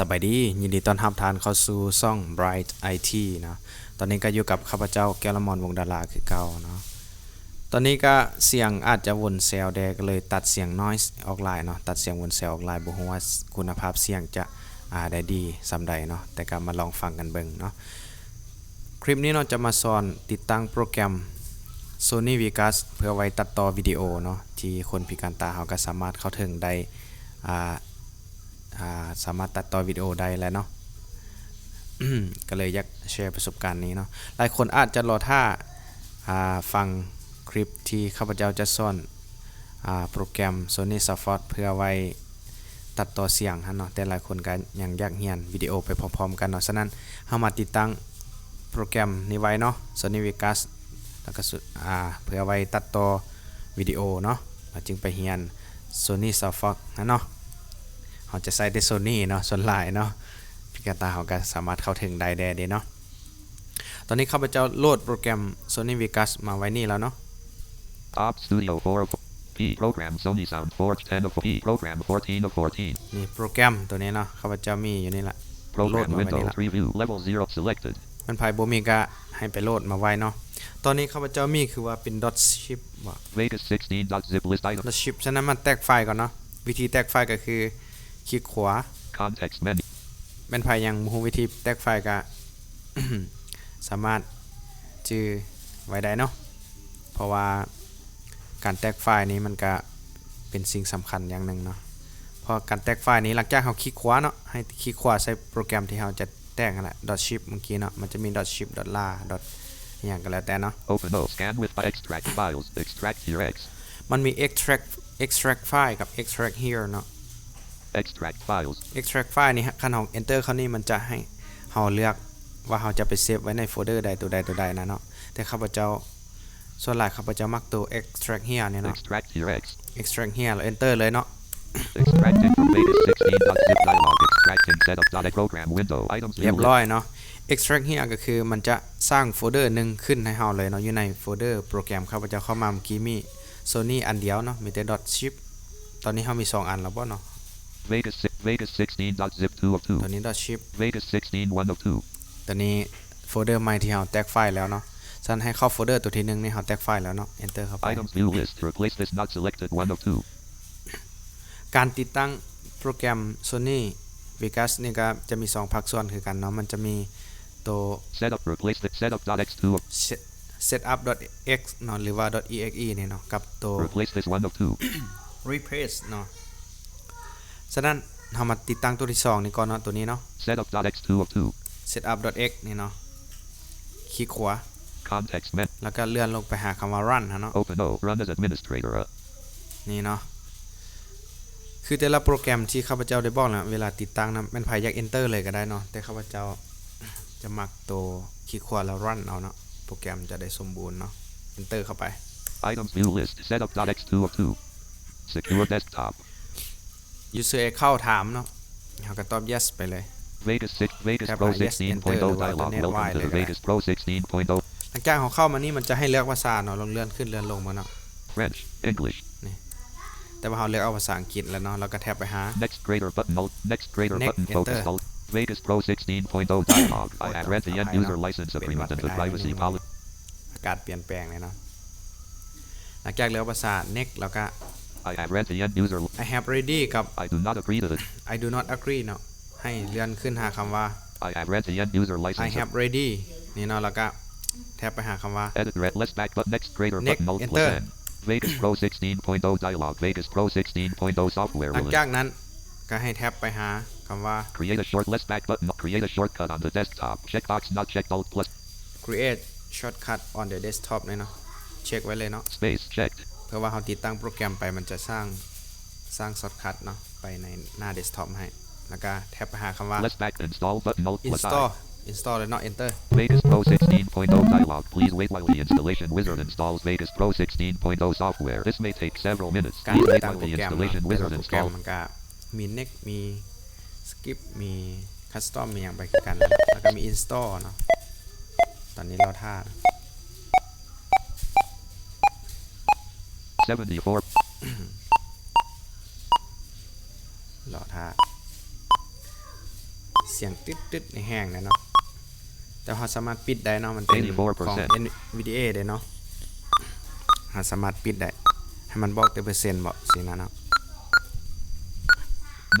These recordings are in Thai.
สบายดี ยินดีต้อนรับทานเข้าสู่ช่อง Bright IT นะตอนนี้ก็อยู่กับข้าพเจ้าแก้วละมอนวงดาราคือเก่าเนาะตอนนี้ก็เสียงอาจจะวนแซวแดกเลยตัดเสียง noise ออกไลน์เนาะตัดเสียงวนแซวออกไลน์บ่ฮู้ว่าคุณภาพเสียงจะอ่าได้ดีซำใดเนาะแต่ก็มาลองฟังกันเบิ่งเนาะคลิปนี้เราจะมาสอนติดตั้งโปรแกรม Sony Vegas เพื่อไว้ตัดต่อวิดีโอเนาะที่คนพิการตาเขาก็สามารถเข้าถึงได้อ่า สามารถตัดต่อวิดีโอได้แล้วเนาะก็เลยอยากแชร์ประสบการณ์นี้เนาะหลายคนอาจจะรอท่าาฟังคลิปที่ข้าพเจ้าจะสอนอโปรแกรม Sony s o f t เพื่อไว้ตัดต่อเสียงฮะเนาะแต่หลายคนก็ยังอยากเรียนวิดีโอไปพร้อมๆกันเนาะฉะนั้นเฮามาติดตั้งโปรแกรมนี้ไว้เนาะ Sony Vegas แล้วก็สุดอ่าเพื่อไว้ตัดต่อวิดีโอเนาะจึงไปเรียน Sony s o f t นะเนาะ เขาจะใช้ได้โซนี่เนาะส่วนหลายเนาะพิการตาเขาก็สามารถเข้าถึงได้แดเดเนาะตอนนี้ข้าพเจ้าโหลดโปรแกรม Sony Vegas มาไว้นี่แล้วเนาะ Op Studio 4 of P program Sony Sound Forge 10 of P program 14 of 14นี่โปรแกรมตัวนี้เนาะข้าพเจ้ามีอยู่นี่แหละ program Load window Manila. preview level 0 selected มันภายบ่มีก็ให้ไปโหลดมาไว้เนาะตอนนี้ข้าพเจ้ามีคือว่าเป็น .zip ว่า Vegas 16.zip list item .zip ฉะนั้นมันแตกไฟล์ก่อนเนาะวิธีแตกไฟล์ก็คือ คลิกขวา context menu แม่นภายยังบ่ฮู้วิธีแตกไฟล์ก็สามารถจื้อไว้ได้เนาะเพราะว่าการแตกไฟล์นี้มันก็เป็นสิ่งสำคัญอย่างหนึ่งเนาะเพราะการแตกไฟล์นี้หลังจากเราคลิกขวาเนาะให้คลิกขวาใส่โปรแกรมที่เราจะแตกนั่นแหละ .ship เมื่อกี้เนาะมันจะมี .ship .la dot อหย่างก็แล้วแต่เนาะ open O scan with by extract files extract here X มันมี extract extract file กับ extract here เนาะ extract files extract file นี่ฮะคันของ enter เข้านี่มันจะให้เราเลือกว่าเราจะไปเซฟไว้ในโฟลเดอร์ใดตัวใดตัวใดนะเนาะแต่ข้าพเจ้าส่วนหลายข้าพเจ้ามักตัว extract here เนี่ยเนาะ extract here X extract here แล้ว enter เลยเนาะ extracting from Vegas 16.zip dialog extracting setup dot program window items เรีย view บร้อยเนาะ extract here ก็คือมันจะสร้างโฟลเดอร์หนึ่งขึ้นให้เราเลยเนาะอยู่ในโฟลเดอร์โปรแกรมข้าพเจ้าเข้ามาเมื่อกี้มี Sony อันเดียวเนาะมีแต่ .zip ตอนนี้เรามี 2 อันแล้วบ่เนาะ Vegas si- Vegas 16.zip 2 of ตัว2นี้ .zip Vegas 16 1 of 2ตัวนี้โฟลเดอร์ใหม่ที่เราแตกไฟล์แล้วเนาะฉันให้เข้าโฟลเดอร์ตัวที่หนึ่งนี่เราแตกไฟล์แล้วเนาะ enter เข้าไป items view list replace this not selected 1 of 2 การติดตั้งโปรแกรม Sony Vegas นี่ก็จะมี 2 ภาคส่วนคือกันเนาะ มันจะมีตัว setup replace the setup.x2 of set- setup.x เนาะหรือว่า .exe นี่เนาะกับตัว replace this 1 of 2 replace เนาะ ฉะนั้นเรามาติดตั้งตัวที่2นี่ก่อนเนาะตัวนี้เนาะ setup.x2 of 2 setup.x นี่เนาะคลิกขวา context menu แล้วก็เลื่อนลงไปหาคำว่า run ฮะเนาะ open O run as administrator uh, นี่เนาะคือแต่ละโปรแกรมที่ข้าพเจ้าได้บอกนะเวลาติดตั้งนะแมันภายอยาก enter เลยก็ได้เนาะแต่ข้าพเจ้าจะมักตัวคลิกขวาแล้ว run เอาเนาะโปรแกรมจะได้สมบูรณ์เนาะ enter เข้าไป items view list setup.x2 of 2 secure desktop user เข้าถามเนาะเขาก็ตอบ yes ไปเลย Vegas 6 Vegas Tab Pro I yes, enter 16.0หรือว่า dialog ตัว welcome Y to เลย the ก็ได้ Vegas Pro 16.0หลังจากเขาเข้ามานี่มันจะให้เลือกภาษาเนาะลองเลื่อนขึ้นเลื่อนลงมาเนาะ French English แต่ว่าเขาเลือกเอาภาษาอังกฤษแล้วเนาะแล้วก็แท็บไปหา next grader button alt next grader Next, button enter. focus alt Vegas Pro 16.0 dialog I have read the end user license agreement and the privacy policy อากาศเปลี่ยนแปลงเลยเนาะหลังจากเลือกภาษา next แล้วก็ I have read the end user I have ready กับ I do not agree to it I do not agree เนาะให้เลื่อนขึ้นหาคำว่า I have read the end user I license have ready นี่เนาะแล้วก็แท็บไปหาคำว่า edit red less back but next grader Next, button alt enter. plus N Vegas Pro 16.0 dialog Vegas Pro 16.0 software หลัง will จากนั้นก็ให้แท็บไปหาคำว่า create a short less back button create a shortcut on the desktop checkbox not checked alt plus create shortcut on the desktop เนี่ยเนาะเช็คไว้เลยเนาะ space checked เพื่อว่าเราติดตั้งโปรแกรมไปมันจะสร้างสร้างช็อตคัทเนาะไปในหน้าเดสก์ท็อปให้ แล้วก็แท็บไปหาคำว่า less back install button alt plus install I install แล้วเนาะ enter Vegas Pro 16.0 dialog. Please wait while the installation wizard installs Vegas Pro 16.0 software. This may take several minutes. การ Please ติด wait ตั้ง while โปร the แกรมเนาะ installation แต่ละ wizard โปรแกรม installs. มันก็มี next มี skip มี custom มีอย่างไปคือกันแล้วแล้วก็มี install เนาะตอนนี้เราท่า 74. รอท่าเสียงตึ๊ดๆในแห้งนะเนาะแต่เราสามารถปิดได้เนาะมันเป็นของ84% NVDA ได้เนาะเราสามารถปิดได้ให้มันบอกแต่เปอร์เซ็นต์บอกสินะเนาะ 94%.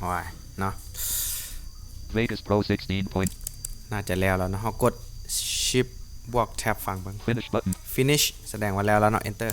โอ้ยเนาะ Vegas Pro 16 point. น่าจะแล้วแล้วเนาะเรากด shift บวกแท็บฟังเบิ่ง Finish button. finish แสดงว่าแล้วแล้วเนาะ enter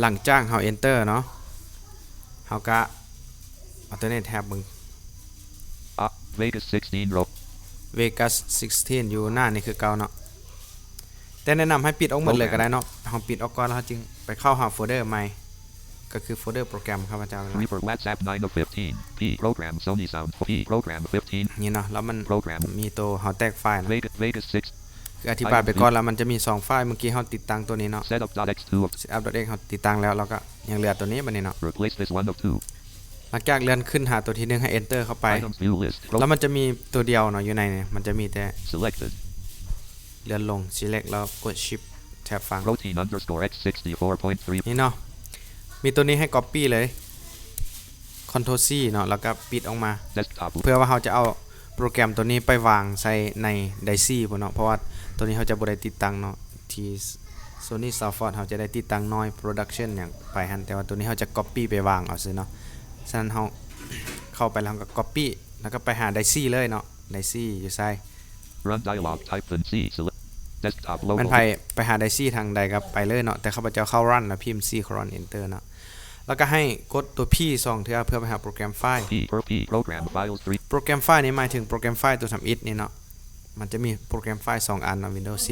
หลังจากเฮา enter เนาะเฮาก็เอาตัวนี้แท็บเบิ่ง Ah, Vegas 16 row. Vegas 16 อยู่หน้านี่คือเก่าเนาะแต่แนะนำให้ปิดออกหมดเลยก็ได้เนาะเฮาปิดออกก่อนแล้วเราจึงไปเข้าหาโฟลเดอร์ใหม่ ก็คือโฟลเดอร์โปรแกรมครับอาจารย์ Reaper WhatsApp 9 of 15. P program Sony Sound. P program 15. นี่เนาะแล้วมัน Program มีตัวเฮาแตกไฟล์เนาะ Vegas Vegas 6. คืออธิบายไปก่อนแล้วมันจะมี 2 ไฟล์เมื่อกี้เฮาติดตั้งตัวนี้เนาะ Setup.x2 of. setup.x เฮาติดตั้งแล้วแล้วก็ยังเหลือตัวนี้บัดนี้เนาะ Replace this one of 2. หลังจากเลื่อนขึ้นหาตัวที่หนึงให้ enter เข้าไป Items view list. Pro- แล้วมันจะมีตัวเดียวเนาะอยู่ในเนี่ยมันจะมีแต่ selected. เลื่อนลง select แล้วกด shift แท็บฟัง Protein underscore x 64.3. นี่เนาะ มีตัวนี้ให้ copy เลย Ctrl C เนาะแล้วก็ปิดออกมา Desktop. เพื่อว่าเราจะเอาโปรแกรมตัวนี้ไปวางใส่ใน Daisy พุ่นเนาะเพราะว่าตัวนี้เขาจะบ่ได้ติดตั้งเนาะที่ Sony Software เขาจะได้ติดตั้งน้อย Production อย่างไปหันแต่ว่าตัวนี้เขาจะ copy ไปวางเอาซื้อเนาะฉะนั้นเราเข้าไปแล้วเราก็ copy แล้วก็ไปหา Daisy เลยเนาะ Daisy อยู่ไซ Run dialog. Type then C. Select. Desktop มัน local. ไปไปหา Daisy ทางใดก็ไปเลยเนาะแต่ข้าพเจ้าเข้า run นะพิมพ์ C colon enter เนาะ แล้วก็ให้กดตัว P สองเทื่อเพื่อไปหาโปรแกรมไฟล์ P per P program files 3. โปรแกรมไฟล์นี้หมายถึงโปรแกรมไฟล์ตัวทำ it นี่เนาะ มันจะมีโปรแกรมไฟล์ 2 อันเนาะ Windows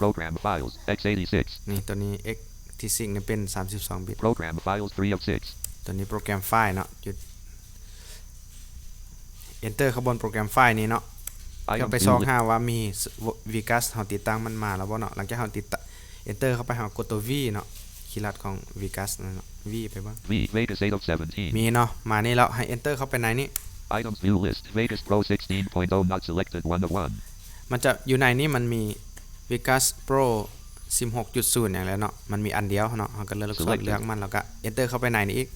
Program files x86. 10นี่ตัวนี้ x ที่ซิงนี่เป็น 32 บิต Program files 3 of 6. ตัวนี้โปรแกรมไฟล์เนาะหยุด enter เข้าบนโปรแกรมไฟล์นี้เนาะเพื่อ Items ไป view ซอง list. หาว่ามี Vegas เฮาติดตั้งมันมาแล้วบ่เนาะ หลังจากเฮาติดตั้ง enter เข้าไปหากดตัว V เนาะ คีย์ลัดของ Vegas นั่นเนาะ V ไปเบ้าง V. Vegas 8 of 17. มีเนาะมานี่แล้วให้ enter เข้าไปในนี้ Items view list. Vegas Pro 16.0 not selected 1 of 1. มันจะอยู่ในนี้มันมี Vegas Pro 16.0อย่างแล้วเนาะมันมีอันเดียวเนาะเราก็เลือกลูกศร Selected เลือกมันแล้วก็ enter เข้าไปในนี้อีก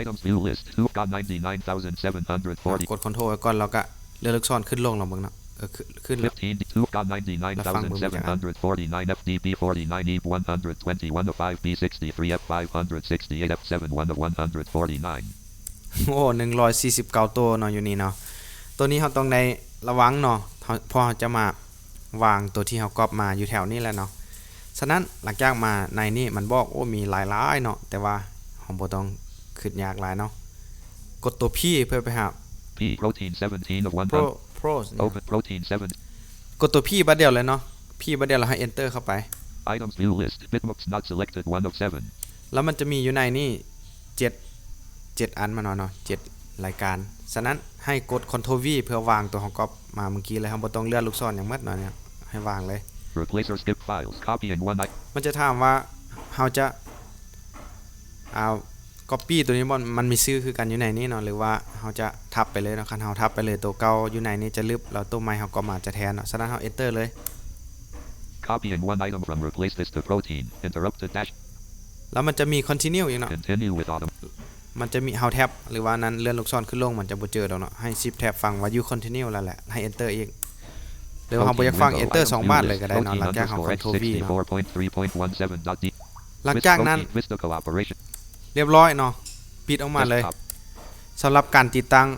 Items view list. Who've got 99,740. กด Ctrl ไว้ก่อนแล้วก็เลือกลูกศรขึ้นลงลงเบิ่งเนาะเออ ขึ้นขึ้นแล้ว 15. Who've got 99,749 FDP 49 E 121 of 5 B 63 F 568 F 7 1 of 149. โอ้149ตัวเนาะอยู่นี่เนาะตัวนี้เราต้องได้ระวังเนาะเราเพอเราจะมาวางตัวที่เราก๊อปมาอยู่แถวนี้แหละเนาะฉะนั้นหลังจากมาในนี่มันบอกโอ้มีหลายร้ายๆเนาะแต่ว่าเราบ่ต้องคิดยากหลายเนาะกดตัว P เพื่อไปหา P protein 17 of 100. Pro Pro เนี่ย Open protein 7. กดตัว P บัดเดียวเลยเนาะ P บัดเดียวแล้วให้ enter เข้าไป Items view list. Bitmaps not selected 1 of 7. แล้วมันจะมีอยู่ในนี่เจ็ดเจ็ดอันมาเนาะเนาะเจ็ดรายการฉะนั้นให้กด Ctrl V เพื่อวางตัวของก๊อปมาเมื่อกี้เลยครับบ่ต้องเลื่อนลูกศรอย่างเมื่อเนาะเนี่ยให้วางเลย Replace or skip files. Copy in one. I- มันจะถามว่าเราจะเอา copy ตัวนี้มันมันมีชื่อคือกันอยู่ในนี้เนาะหรือว่าเราจะทับไปเลยเนาะคันเราทับไปเลยตัวเก่าอยู่ในนี้จะลึบแล้วตัวใหม่เราก็มาจะแทนเนาะฉะนั้นเรา enter เลย Copy in one item from replace this to protein. Interrupted dash. แล้วมันจะมี continue อีกเนาะ Continue with autumn. มันจะมี how tab หรือว่านั้นเลื่อนลูกศรขึ้นลงมันจะบ่เจอดอกเนาะให้ shift tab ฟังว่า you continue แล้วแหละให้ enter อีกหรือว่าเราบ่อยากฟัง Protein enter window. สอง Items บ้าน view เลย list. ก็ได้เนาะ Protein หลังจากเรา underscore Ctrl V เนาะ x64.3.17.d. หลัง Vista จากนั้น protein- Vista cooperation. เรียบร้อยเนาะปิดออกมาเลย Desktop. สำหรับการติดตั้ง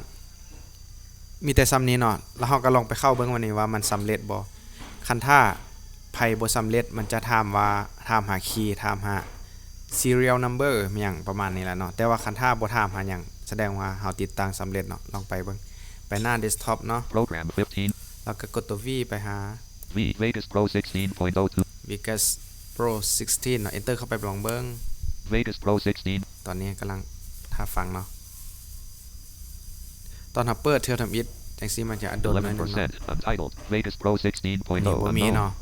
มีแต่ซ้ำนี้เนาะแล้วเราก็ลองไปเข้าเบิ่งวันนี้ว่ามันสำเร็จบ่คันถ้าไผบ่สำเร็จมันจะถามว่าถามหาคีย์ถามหา serial number อหย่างประมาณนี้แหละเนาะแต่ว่าคันถ้าบ่ถามหาหยังแสดงว่าเราติดตั้งสำเร็จเนาะลองไปเบิ่งไปหน้า desktop เนาะ Program 15. แล้วก็กดตัว V ไปหา V. Vegas Pro 16.02. Vegas Pro 16เนาะ enter เข้าไปลองเบิ่ง Vegas Pro 16. ตอนนี้กำลังท่าฟังเนาะตอนทับเปิดเทลทำอิดจังซี่มันจะโดนหน่อยหนึงเนาะ 11%. Untitled. Vegas Pro นี่ 16.0. บ่มี unknown. เนาะ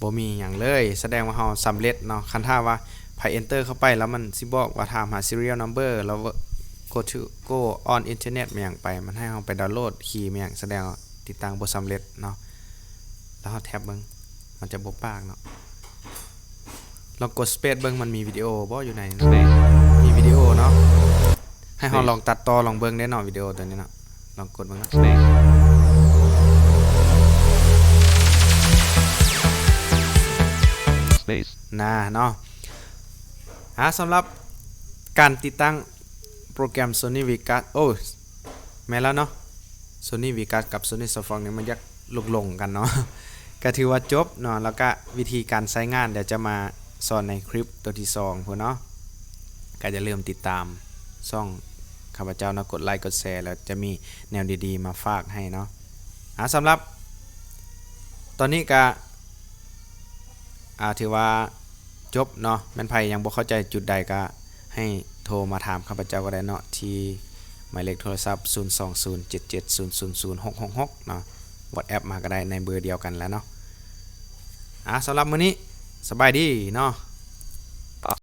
บ่มีหยังเลย แสดงว่าเฮาสำเร็จเนาะคันถ้าว่าไผ enter เข้าไปแล้วมันสิบอกว่าถามหา serial number แล้ว go to go on internet มาหยังไป มันให้เฮาไปดาวน์โหลดคีย์มาหยังแสดงว่าติดตั้งบ่สำเร็จเนาะแล้วเฮาแท็บเบิ่งมันจะบ่ปากเนาะ ลองกดสเปซเบิ่งมันมีวิดีโอบ่อยู่ในนั้นมีวิดีโอเนาะให้เราลองตัดต่อลองเบิ่งได้เนาะวิดีโอตัวนี้เนาะลองกดเบิ่งนะ Space. Space. นะเนาะหาสำหรับการติดตั้งโปรแกรม Sony Vegas โอ้แม่แล้วเนาะ Sony Vegas กับ Sony Software นี่มันยักลุกลงกันเนาะก็ถือว่าจบเนาะแล้วก็วิธีการใช้งานเดี๋ยวจะมา สอนในคลิปตัวที่2พุ่นเนาะก็จะเริ่มติดตามช่องข้าพเจ้านะกดไลค์กดแชร์แล้วจะมีแนวดีๆ มาฝากให้เนาะอ่าสำหรับ ตอนนี้ก็อ่าถือว่าจบเนาะแม่นไผยังบ่เข้าใจจุดใดก็ให้โทรมาถามข้าพเจ้าก็ได้เนาะที่หมายเลขโทรศัพท์ 02077000666เนาะ WhatsApp มาก็ได้ในเบอร์เดียวกันแล้วเนาะอะสำหรับมื้อนี้ สบายดีเนาะ